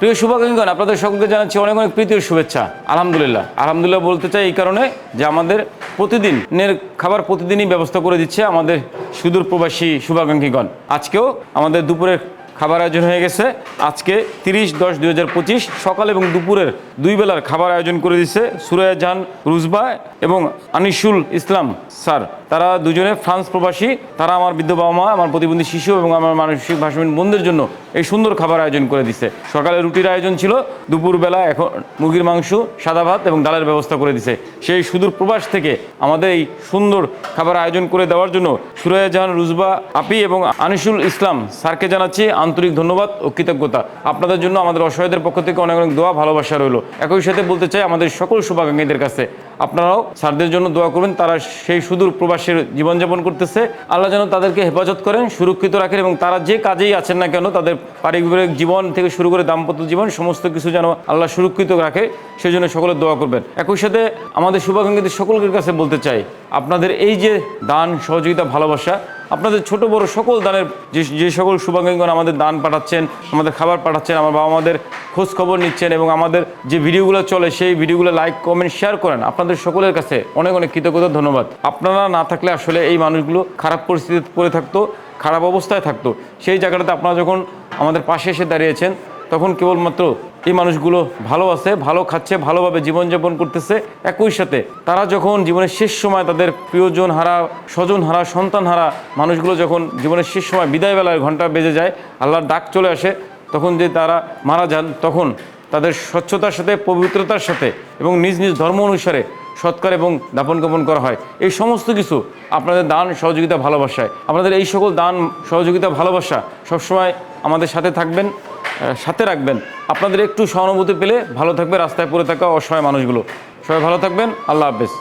প্রিয় শুভাকাঙ্ক্ষীগণ, আপনাদের সকলকে জানাচ্ছি অনেক অনেক প্রীতির শুভেচ্ছা। আলহামদুলিল্লাহ। আলহামদুলিল্লাহ বলতে চাই এই কারণে যে আমাদের প্রতিদিনের খাবার প্রতিদিনই ব্যবস্থা করে দিচ্ছে আমাদের সুদূর প্রবাসী শুভাকাঙ্ক্ষীগণ। আজকেও আমাদের দুপুরের খাবার আয়োজন হয়ে গেছে। আজকে তিরিশ দশ দুই হাজার পঁচিশ সকাল এবং দুপুরের দুই বেলার খাবার আয়োজন করে দিচ্ছে সুরায়া জাহান রুজবা এবং আনিসুল ইসলাম স্যার। তারা দুজনে ফ্রান্স প্রবাসী, তারা আমার বৃদ্ধ বাবা মা, আমার প্রতিবন্ধী শিশু এবং আমার মানসিক ভাষাহীন বন্ধুদের জন্য এই সুন্দর খাবার আয়োজন করে দিচ্ছে সকালে রুটির আয়োজন ছিল, দুপুরবেলা এখন মুরগির মাংস, সাদা ভাত এবং ডালের ব্যবস্থা করে দিছে। সেই সুদূর প্রবাস থেকে আমাদের এই সুন্দর খাবার আয়োজন করে দেওয়ার জন্য সুরায়া জাহান, রুজবা, আপি এবং আনিসুল ইসলাম স্যারকে জানাচ্ছি আন্তরিক ধন্যবাদ ও কৃতজ্ঞতা। আপনাদের জন্য আমাদের অসহায়দের পক্ষ থেকে অনেক অনেক দোয়া, ভালোবাসা রইল। একই সাথে বলতে চাই, আমাদের সকল শুভাকাঙ্ক্ষীদের কাছে আপনারাও স্যারদের জন্য দোয়া করবেন, তারা সেই সুদূর প্রবাসের জীবনযাপন করতেছে, আল্লাহ যেন তাদেরকে হেফাজত করেন, সুরক্ষিত রাখেন এবং তারা যে কাজেই আছেন না কেন, তাদের পারিবারিক জীবন থেকে শুরু করে দাম্পত্য জীবন, সমস্ত কিছু যেন আল্লাহ সুরক্ষিত রাখে সেই জন্য সকলে দোয়া করবেন। একই সাথে আমাদের শুভাকাঙ্ক্ষীদের সকলের কাছে বলতে চাই, আপনাদের এই যে দান, সহযোগিতা, ভালোবাসা আপনাদের ছোট বড় সকল দানের যে যে সকল শুভাকাঙ্ক্ষীগণ আমাদের দান পাঠাচ্ছেন, আমাদের খাবার পাঠাচ্ছেন, আমার বাবা আমাদের খোঁজ খবর নিচ্ছেন এবং আমাদের যে ভিডিওগুলো চলে সেই ভিডিওগুলো লাইক, কমেন্ট, শেয়ার করেন। আপনাদের সকলের কাছে অনেক অনেক কৃতজ্ঞতা, ধন্যবাদ। আপনারা না থাকলে আসলে এই মানুষগুলো খারাপ পরিস্থিতিতে পড়ে থাকতো, খারাপ অবস্থায় থাকতো। সেই জায়গাটাতে আপনারা যখন আমাদের পাশে এসে দাঁড়িয়েছেন, তখন কেবলমাত্র এই মানুষগুলো ভালো আছে, ভালো খাচ্ছে, ভালোভাবে জীবনযাপন করতেছে। একই সাথে তারা যখন জীবনের শেষ সময় তাদের প্রিয়জন হারা, স্বজন হারা, সন্তান হারা, মানুষগুলো যখন জীবনের শেষ সময় বিদায়বেলায় ঘণ্টা বেজে যায়, আল্লাহর ডাক চলে আসে, তখন যে তারা মারা যান, তখন তাদের স্বচ্ছতার সাথে, পবিত্রতার সাথে এবং নিজ নিজ ধর্ম অনুসারে সৎকার এবং দাপন কাপন করা হয়। এই সমস্ত কিছু আপনাদের দান সহযোগিতা ভালোবাসায়। আপনাদের এই সকল দান সহযোগিতা ভালোবাসা সবসময় আমাদের সাথে থাকবেন। সাথে রাখবেন। আপনাদের একটু সহানুভূতি পেলে ভালো থাকবে, রাস্তায় পড়ে থাকা অসহায় মানুষগুলো। সবাই ভালো থাকবেন, আল্লাহ হাফেজ।